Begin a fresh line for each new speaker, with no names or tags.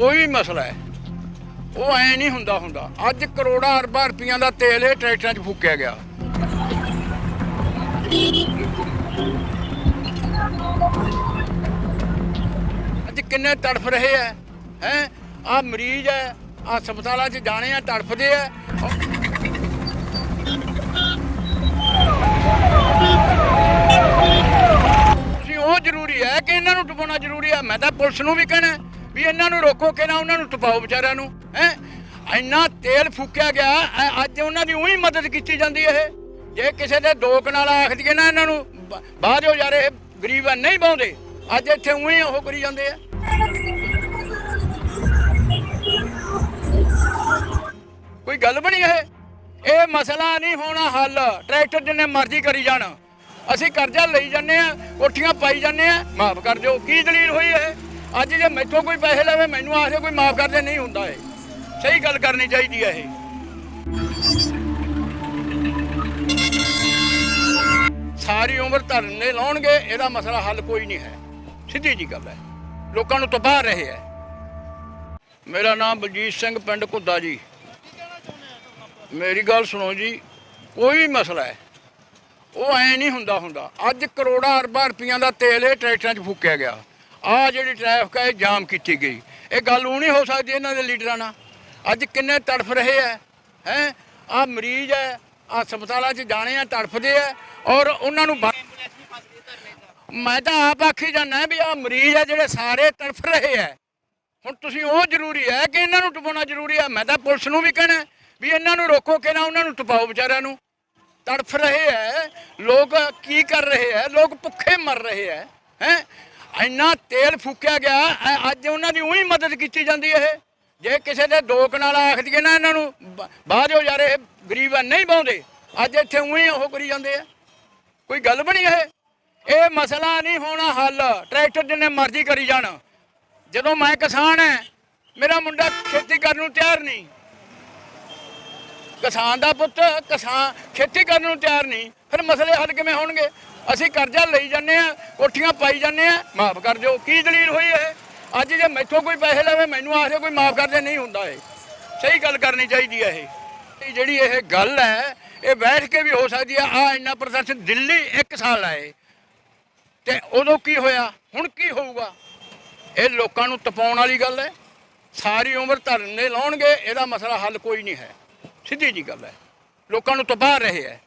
ਕੋਈ ਵੀ ਮਸਲਾ ਹੈ। ਉਹ ਐ ਨਹੀਂ ਹੁੰਦਾ ਹੁੰਦਾ। ਅੱਜ ਕਰੋੜਾਂ ਅਰਬਾਂ ਰੁਪਈਆਂ ਦਾ ਤੇਲ ਇਹ ਟਰੈਕਟਰਾਂ 'ਚ ਫੂਕਿਆ ਗਿਆ। ਅੱਜ ਕਿੰਨੇ ਤੜਫ ਰਹੇ ਐ, ਹੈ? ਆ ਮਰੀਜ਼ ਐ, ਆ ਹਸਪਤਾਲਾਂ 'ਚ ਜਾਣੇ ਆ, ਤੜਫਦੇ ਐ। ਜੀ ਉਹ ਜ਼ਰੂਰੀ ਹੈ ਕਿ ਇਹਨਾਂ ਨੂੰ ਟਪਾਉਣਾ ਜ਼ਰੂਰੀ ਹੈ ਮੈਂ ਤਾਂ ਪੁਲਿਸ ਨੂੰ ਵੀ ਕਹਿਣਾ। ਵੀ ਇਹਨਾਂ ਨੂੰ ਰੋਕੋ ਕਿ ਨਾ ਉਹਨਾਂ ਨੂੰ ਟਪਾਓ ਵਿਚਾਰਿਆਂ ਨੂੰ, ਹੈ? ਇੰਨਾ ਤੇਲ ਫੂਕਿਆ ਗਿਆ ਅ- ਅੱਜ ਉਹਨਾਂ ਦੀ ਉਹੀ ਮਦਦ ਕੀਤੀ ਜਾਂਦੀ ਇਹ। ਜੇ ਕਿਸੇ ਦੇ ਦੋ ਕਨਾਲਾ ਆਖ ਦਈਏ ਨਾ ਇਹਨਾਂ ਨੂੰ, ਬ- ਬਾਹਰ ਹੋ ਜਾ ਰਹੇ, ਗਰੀਬ ਆ, ਨਹੀਂ ਪਾਉਂਦੇ ਅੱਜ ਇੱਥੇ ਉਹੀ ਉਹ ਕਰੀ ਜਾਂਦੇ ਆ। ਕੋਈ ਗੱਲ ਬਣੀ ਇਹ? ਇਹ ਮਸਲਾ ਨਹੀਂ ਹੋਣਾ ਹੱਲ, ਟਰੈਕਟਰ ਜਿੰਨੇ ਮਰਜ਼ੀ ਕਰੀ ਜਾਣ। ਅਸੀਂ ਕਰਜ਼ਾ ਲਈ ਜਾਂਦੇ ਆ, ਕੋਠੀਆਂ ਪਾਈ ਜਾਂਦੇ ਆ, ਮਾਫ ਕਰ ਦਿਓ, ਕੀ ਦਲੀਲ ਹੋਈ ਇਹ? ਅੱਜ ਜੇ ਮੈਥੋਂ ਕੋਈ ਪੈਸੇ ਲਵੇ, ਮੈਨੂੰ ਆਖਦੇ ਕੋਈ ਮਾਫ ਕਰਦੇ ਨਹੀਂ ਹੁੰਦਾ ਇਹ। ਸਹੀ ਗੱਲ ਕਰਨੀ ਚਾਹੀਦੀ ਹੈ ਇਹ। ਸਾਰੀ ਉਮਰ ਧਰਨੇ ਲਾਉਣਗੇ, ਇਹਦਾ ਮਸਲਾ ਹੱਲ ਕੋਈ ਨਹੀਂ ਹੈ। ਸਿੱਧੀ ਜੀ ਗੱਲ ਹੈ। ਲੋਕਾਂ ਨੂੰ ਤਬਾਹ ਰਹੇ ਹੈ। ਮੇਰਾ ਨਾਮ ਬਲਜੀਤ ਸਿੰਘ, ਪਿੰਡ ਘੁੱਦਾ ਜੀ। ਮੇਰੀ ਗੱਲ ਸੁਣੋ ਜੀ, ਕੋਈ ਵੀ ਮਸਲਾ ਹੈ। ਉਹ ਐ ਨਹੀਂ ਹੁੰਦਾ ਹੁੰਦਾ। ਅੱਜ ਕਰੋੜਾਂ ਅਰਬਾਂ ਰੁਪਈਆਂ ਦਾ ਤੇਲ ਇਹ ਟਰੈਕਟਰਾਂ 'ਚ ਫੂਕਿਆ ਗਿਆ। ਆ ਜਿਹੜੀ ਟ੍ਰੈਫਿਕ ਹੈ ਇਹ ਜਾਮ ਕੀਤੀ ਗਈ। ਇਹ ਗੱਲ ਉਹ ਨਹੀਂ ਹੋ ਸਕਦੀ ਇਹਨਾਂ ਦੇ ਲੀਡਰਾਂ ਨਾਲ। ਅੱਜ ਕਿੰਨੇ ਤੜਫ ਰਹੇ ਐ ਹੈ? ਆ ਮਰੀਜ਼ ਹੈ ਹਸਪਤਾਲਾਂ 'ਚ ਜਾਣੇ ਆ, ਤੜਫਦੇ ਐ ਔਰ ਉਹਨਾਂ ਨੂੰ ਮੈਂ ਤਾਂ ਆਪ ਆਖੀ ਜਾਂਦਾ ਵੀ ਆ ਮਰੀਜ਼ ਐ ਜਿਹੜੇ ਸਾਰੇ ਤੜਫ ਰਹੇ ਐ ਹੁਣ ਤੁਸੀਂ ਉਹ ਜ਼ਰੂਰੀ ਹੈ ਕਿ ਇਹਨਾਂ ਨੂੰ ਟਪਾਉਣਾ ਜ਼ਰੂਰੀ ਹੈ ਮੈਂ ਤਾਂ ਪੁਲਿਸ ਨੂੰ ਵੀ ਕਹਿਣਾ ਵੀ ਇਹਨਾਂ ਨੂੰ ਰੋਕੋ ਕਿ ਨਾ ਉਹਨਾਂ ਨੂੰ ਟਪਾਓ ਵਿਚਾਰਿਆਂ ਨੂੰ। ਤੜਫ ਰਹੇ ਹੈ ਲੋਕ ਕੀ ਕਰ ਰਹੇ ਹੈ ਲੋਕ ਭੁੱਖੇ ਮਰ ਰਹੇ ਹੈ ਹੈ? ਇੰਨਾ ਤੇਲ ਫੂਕਿਆ ਗਿਆ ਅ- ਅੱਜ ਉਹਨਾਂ ਦੀ ਉਹੀ ਮਦਦ ਕੀਤੀ ਜਾਂਦੀ ਇਹ। ਜੇ ਕਿਸੇ ਦੇ ਦੋ ਕਨਾਲ ਆਖ ਦਈਏ ਨਾ ਇਹਨਾਂ ਨੂੰ, ਬ- ਬਾਹਰ ਹੋ ਜਾ ਰਹੇ, ਗਰੀਬ ਆ, ਨਹੀਂ ਪਾਉਂਦੇ ਅੱਜ ਇੱਥੇ ਉਹੀ ਉਹ ਕਰੀ ਜਾਂਦੇ ਆ। ਕੋਈ ਗੱਲ ਬਣੀ ਇਹ? ਇਹ ਮਸਲਾ ਨਹੀਂ ਹੋਣਾ ਹੱਲ। ਟਰੈਕਟਰ ਜਿੰਨੇ ਮਰਜ਼ੀ ਕਰੀ ਜਾਣ। ਜਦੋਂ ਮੈਂ ਕਿਸਾਨ ਐ, ਮੇਰਾ ਮੁੰਡਾ ਖੇਤੀ ਕਰਨ ਨੂੰ ਤਿਆਰ ਨਹੀਂ। ਕਿਸਾਨ ਦਾ ਪੁੱਤ, ਕਿਸਾਨ ਖੇਤੀ ਕਰਨ ਨੂੰ ਤਿਆਰ ਨਹੀਂ। ਫਿਰ ਮਸਲੇ ਹੱਲ ਕਿਵੇਂ ਹੋਣਗੇ? ਅਸੀਂ ਕਰਜ਼ਾ ਲਈ ਜਾਂਦੇ ਆ ਕੋਠੀਆਂ ਪਾਈ ਜਾਂਦੇ ਆ ਮਾਫ ਕਰ ਦਿਓ। ਕੀ ਦਲੀਲ ਹੋਈ ਇਹ? ਅੱਜ ਜੇ ਮੈਥੋਂ ਕੋਈ ਪੈਸੇ ਲਵੇ, ਮੈਨੂੰ ਆਖਦੇ ਕੋਈ ਮਾਫ ਕਰਦੇ ਨਹੀਂ ਹੁੰਦਾ ਇਹ। ਸਹੀ ਗੱਲ ਕਰਨੀ ਚਾਹੀਦੀ ਹੈ ਇਹ। ਜਿਹੜੀ ਇਹ ਗੱਲ ਹੈ, ਇਹ ਬੈਠ ਕੇ ਵੀ ਹੋ ਸਕਦੀ ਹੈ। ਆ ਇੰਨਾ ਪ੍ਰਦਰਸ਼ਨ ਦਿੱਲੀ ਇੱਕ ਸਾਲ ਆਏ। ਤੇ ਉਦੋਂ ਕੀ ਹੋਇਆ? ਹੁਣ ਕੀ ਹੋਊਗਾ? ਇਹ ਲੋਕਾਂ ਨੂੰ ਤਪਾਉਣ ਵਾਲੀ ਗੱਲ ਹੈ। ਸਾਰੀ ਉਮਰ ਧਰਨੇ ਲਾਉਣਗੇ, ਇਹਦਾ ਮਸਲਾ ਹੱਲ ਕੋਈ ਨਹੀਂ ਹੈ। ਸਿੱਧੀ ਜੀ ਗੱਲ ਹੈ। ਲੋਕਾਂ ਨੂੰ ਤਬਾਹ ਰਹੇ ਹੈ।